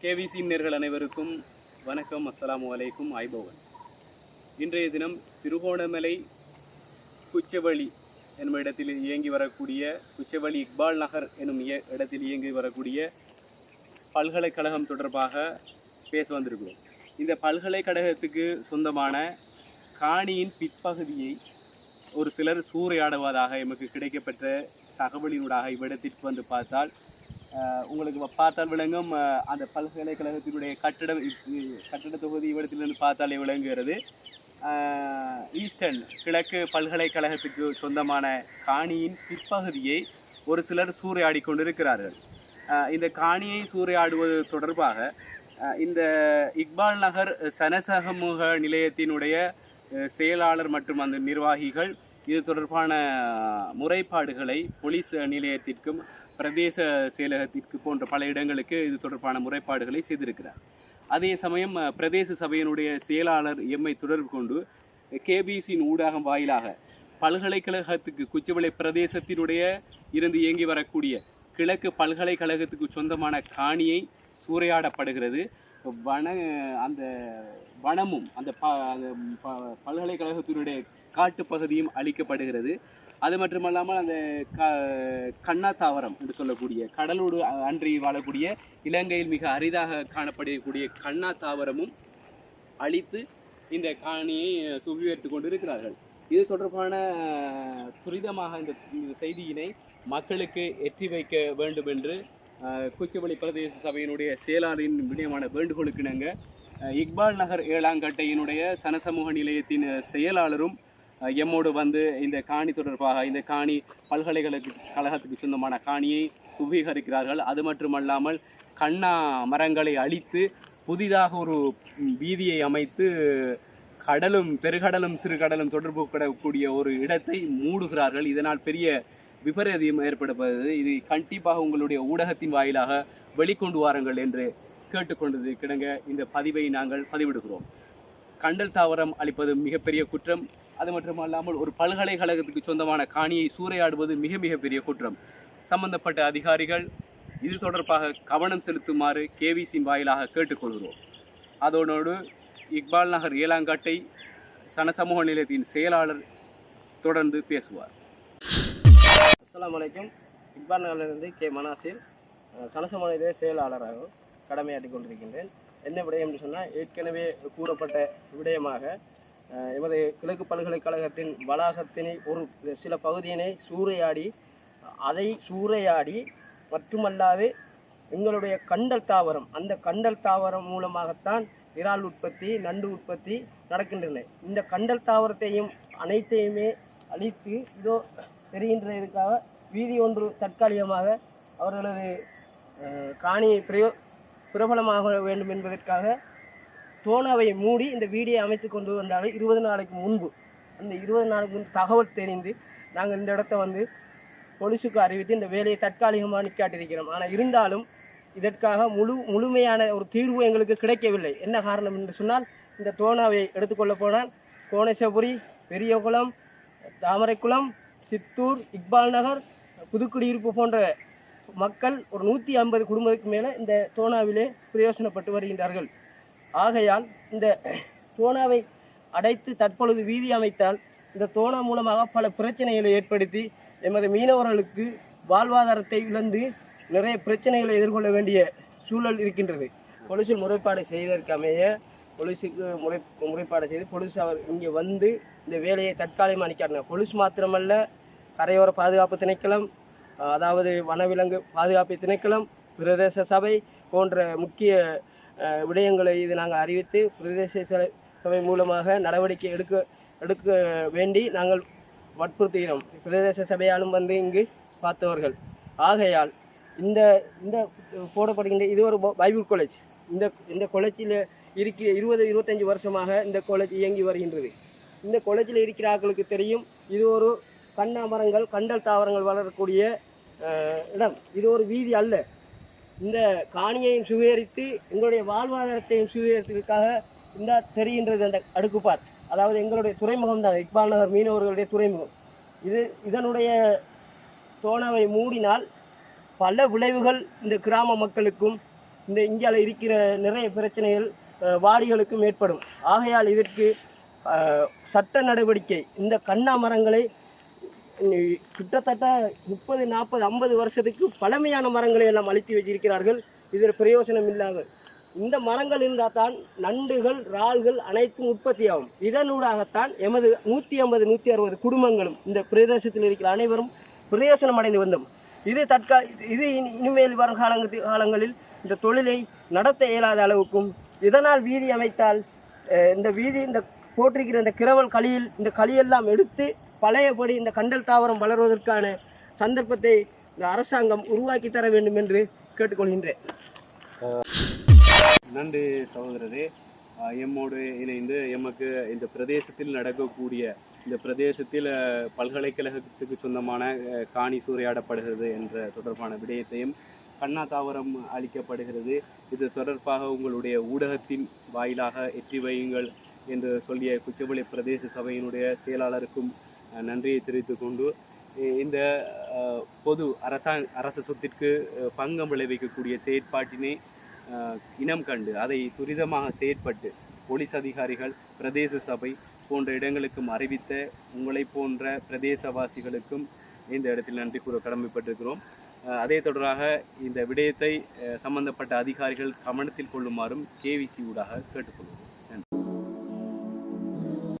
KVC நேர்கள் அனைவருக்கும் வணக்கம் அஸ்ஸலாமு அலைக்கும் ஐபோவன் இன்றைய தினம் திருகோணமலை குச்சவழி என்னும் இடத்தில் இயங்கி வரக்கூடிய குச்சவழி இக்பால் நகர் எனும் இடத்தில் இயங்கி வரக்கூடிய பல்கலைக்கழகம் தொடர்பாக பேச வந்திருக்கிறோம். இந்த பல்கலைக்கழகத்துக்கு சொந்தமான காணியின் பிற்பகுதியை ஒரு சிலர் சூறையாடுவதாக எமக்கு கிடைக்கப்பெற்ற தகவலினூடாக இவ்விடத்திற்கு வந்து பார்த்தால் உங்களுக்கு வ- பார்த்தால் விளங்கும் அந்த பல்கலைக்கழகத்தினுடைய கட்டிடம் கட்டிட தொகுதி இவ்விடத்திலிருந்து பார்த்தாலே விளங்குகிறது. ஈஸ்டர்ன் கிழக்கு பல்கலைக்கழகத்துக்கு சொந்தமான காணியின் பிற்பகுதியை ஒரு சிலர் சூறையாடி கொண்டிருக்கிறார்கள். இந்த காணியை சூறையாடுவது தொடர்பாக இந்த இக்பால் நகர் சனசகமுக நிலையத்தினுடைய செயலாளர் மற்றும் அந்த நிர்வாகிகள் இது தொடர்பான முறைப்பாடுகளை போலீஸ் நிலையத்திற்கும் பிரதேச செயலகத்திற்கு போன்ற பல இடங்களுக்கு இது தொடர்பான முறைப்பாடுகளை செய்திருக்கிறார். அதே சமயம் பிரதேச சபையினுடைய செயலாளர் எம்மை தொடர்பு கொண்டு கேபிசியின் ஊடகம் வாயிலாக பல்கலைக்கழகத்துக்கு குச்சிவளை பிரதேசத்தினுடைய இருந்து இயங்கி வரக்கூடிய கிழக்கு பல்கலைக்கழகத்துக்கு சொந்தமான காணியை சூறையாடப்படுகிறது. வன அந்த வனமும் அந்த ப பல்கலைக்கழகத்தினுடைய ப- பகுதியும் அளிக்கப்படுகிறது அழிக்கப்படுகிறது. அது மட்டுமல்லாமல் அந்த க கண்ணா தாவரம் என்று சொல்லக்கூடிய கடலோடு அன்றி வாழக்கூடிய இலங்கையில் மிக அரிதாக காணப்படக்கூடிய கண்ணா தாவரமும் அழித்து இந்த காணியை சுவீகரித்து கொண்டிருக்கிறார்கள். இது தொடர்பான துரிதமாக இந்த இந்த செய்தியினை மக்களுக்கு எற்றி வைக்க வேண்டும் என்று குச்சவெளி பிரதேச சபையினுடைய செயலாளரின் விடயமான வேண்டுகோளுக்கு இணங்க இக்பால் நகர் ஏழாங்கட்டையினுடைய சனசமூக நிலையத்தின் செயலாளரும் எம்மோடு வந்து இந்த காணி தொடர்பாக இந்த காணி பல்கலைக்கழக கழகத்துக்கு சொந்தமான காணியை சுவீகரிக்கிறார்கள். அது மட்டுமல்லாமல் கண்ணா மரங்களை அழித்து புதிதாக ஒரு வீதியை அமைத்து கடலும் பெருகடலும் சிறுகடலும் தொடர்பு படக்கூடிய ஒரு இடத்தை மூடுகிறார்கள். இதனால் பெரிய விபரீதம் ஏற்படுவது இது கண்டிப்பாக உங்களுடைய ஊடகத்தின் வாயிலாக வெளிக்கொண்டு வாருங்கள் என்று கேட்டுக்கொண்டது கிடங்க இந்த பதிவை நாங்கள் பதிவிடுகிறோம். கண்டல் தாவரம் அளிப்பது மிகப்பெரிய குற்றம். அது மட்டுமல்லாமல் ஒரு பல்கலைக்கழகத்துக்கு சொந்தமான காணியை சூறையாடுவது மிக மிக பெரிய குற்றம். சம்பந்தப்பட்ட அதிகாரிகள் இது தொடர்பாக கவனம் செலுத்துமாறு கேவிசி வாயிலாக கேட்டுக்கொள்கிறோம். அதோடு இக்பால் நகர் ஏலாங்காட்டை சனசமூக நிலையத்தின் செயலாளர் தொடர்ந்து பேசுவார். அஸ்லாம் அலைக்கும் இக்பால் நகரிலிருந்து கே மனாசிர் சனசமூக நிலைய செயலாளராக கடமையாற்றி கொண்டிருக்கின்றேன். என்ன விடயம் என்று சொன்னால் ஏற்கனவே கூறப்பட்ட விடயமாக எமது கிழக்கு பல்கலைக்கழகத்தின் வளாகத்தினை ஒரு சில பகுதியினை சூறையாடி அதை சூறையாடி மட்டுமல்லாது எங்களுடைய கண்டல் தாவரம் அந்த கண்டல் தாவரம் மூலமாகத்தான் இறால் உற்பத்தி நண்டு உற்பத்தி நடக்கின்றன. இந்த கண்டல் தாவரத்தையும் அனைத்தையுமே அழித்து இதோ தெரிகின்றதற்காக வீதி ஒன்று தற்காலிகமாக அவர்களது காணியை பிரயோ பிரபலமாக வேண்டும் என்பதற்காக தோனாவை மூடி இந்த வீடியோ அமைத்து கொண்டு வந்தாலும் இருபது நாளைக்கு முன்பு அந்த இருபது நாளுக்கு முன்பு தகவல் தெரிந்து நாங்கள் இந்த இடத்த வந்து பொலிசுக்கு அறிவித்து இந்த வேலையை தற்காலிகமாக நிற்காட்டிருக்கிறோம் ஆனால் இருந்தாலும் இதற்காக முழு முழுமையான ஒரு தீர்வு எங்களுக்கு கிடைக்கவில்லை. என்ன காரணம் என்று சொன்னால் இந்த தோனாவை எடுத்துக்கொள்ள போனால் கோணேசபுரி பெரியகுளம் தாமரைக்குளம் சித்தூர் இக்பால் நகர் புதுக்குடியிருப்பு போன்ற மக்கள் ஒரு நூற்றி ஐம்பது குடும்பத்துக்கு மேலே இந்த தோனாவிலே பிரயோசனப்பட்டு வருகின்றார்கள். ஆகையால் இந்த தோனாவை அடைத்து தற்பொழுது வீதி அமைத்தால் இந்த தோனா மூலமாக பல பிரச்சனைகளை ஏற்படுத்தி எமது மீனவர்களுக்கு வாழ்வாதாரத்தை இழந்து நிறைய பிரச்சனைகளை எதிர்கொள்ள வேண்டிய சூழல் இருக்கின்றது. போலீஸில் முறைப்பாடு செய்ததற்கு பொலிசுக்கு முறை முறைப்பாடு செய்து பொலிஸ் அவர் இங்கே வந்து இந்த வேலையை தற்காலிகமாக நிற்கிறாங்க பொலிஸ் மாத்திரமல்ல கரையோர பாதுகாப்பு திணைக்களம் அதாவது வனவிலங்கு பாதுகாப்பு திணைக்களம் பிரதேச சபை போன்ற முக்கிய விடயங்களை இது நாங்கள் அறிவித்து பிரதேச சபை- மூலமாக நடவடிக்கை எடுக்க எடுக்க வேண்டி நாங்கள் வற்புறுத்துகிறோம். பிரதேச சபையாலும் வந்து இங்கு பார்த்தவர்கள். ஆகையால் இந்த இந்த போடப்படுகின்ற இது ஒரு பைபிள் காலேஜ் இந்த இந்த காலேஜில் இருக்க இருபது இருபத்தஞ்சி வருஷமாக இந்த காலேஜ் இயங்கி வருகின்றது. இந்த காலேஜில் இருக்கிற ஆட்களுக்கு தெரியும் இது ஒரு கண்ணாமரங்கள் கண்டல் தாவரங்கள் வளரக்கூடிய இடம். இது ஒரு வீதி அல்ல. இந்த காணியையும் சுவீகரித்து எங்களுடைய வாழ்வாதாரத்தையும் சுவீகரித்ததுக்காக இந்த தெரிகின்றது அந்த அடுக்குப்பார். அதாவது எங்களுடைய துறைமுகம் தான் இக்பால் நகர் மீனவர்களுடைய துறைமுகம். இது இதனுடைய தோணவை மூடினால் பல விளைவுகள் இந்த கிராம மக்களுக்கும் இந்த இந்தியாவில் இருக்கிற நிறைய பிரச்சனைகள் வாடிகளுக்கும் ஏற்படும். ஆகையால் இதற்கு சட்ட நடவடிக்கை இந்த கண்ணா மரங்களை கிட்டத்தட்ட முப்பது நாற்பது ஐம்பது வருஷத்துக்கு பழமையான மரங்களை எல்லாம் அழித்து வச்சிருக்கிறார்கள் இதில் பிரயோஜனம் இல்லாமல். இந்த மரங்கள் இருந்தால் தான் நண்டுகள் இறால்கள் அனைத்தும் உற்பத்தியாகும். இதனூடாகத்தான் எமது நூற்றி ஐம்பது நூற்றி அறுபது குடும்பங்களும் இந்த பிரதேசத்தில் இருக்கிற அனைவரும் பிரயோசனம் அடைந்து வந்தோம். இது தற்கா இது இனிமேல் வரும் காலங்க காலங்களில் இந்த தொழிலை நடத்த இயலாத அளவுக்கும் இதனால் வீதி அமைத்தால் இந்த வீதி இந்த போட்டிருக்கிற இந்த கிரவல் களியில் இந்த களியெல்லாம் எடுத்து பழையபடி இந்த கண்டல் தாவரம் வளர்வதற்கான சந்தர்ப்பத்தை இந்த அரசாங்கம் உருவாக்கி தர வேண்டும் என்று கேட்டுக்கொள்கின்றேன். நன்றி சகோதரரே. எம்மோடு இணைந்து எமக்கு இந்த பிரதேசத்தில் நடக்கக்கூடிய இந்த பிரதேசத்தில் பல்கலைக்கழகத்துக்கு சொந்தமான காணி சூறையாடப்படுகிறது என்ற தொடர்பான விடயத்தையும் கண்ணா தாவரம் அளிக்கப்படுகிறது. இது தொடர்பாக உங்களுடைய ஊடகத்தின் வாயிலாக எட்டி வையுங்கள் என்று சொல்லிய குச்சவெளி பிரதேச சபையினுடைய செயலாளருக்கும் நன்றியை தெரிவித்துக் கொண்டு இந்த பொது அரசாங்க அரசு சொத்திற்கு பங்கம் விளைவிக்கக்கூடிய செயற்பாட்டினை இனம் கண்டு அதை துரிதமாக செயற்பட்டு போலீஸ் அதிகாரிகள் பிரதேச சபை போன்ற இடங்களுக்கும் அறிவித்த உங்களை போன்ற பிரதேசவாசிகளுக்கும் இந்த இடத்தில் நன்றி கூற கடமைப்பட்டிருக்கிறோம். அதே தொடராக இந்த விடயத்தை சம்பந்தப்பட்ட அதிகாரிகள் கவனத்தில் கொள்ளுமாறும் கேவிசி ஊடாக கேட்டுக்கொள்கிறோம்.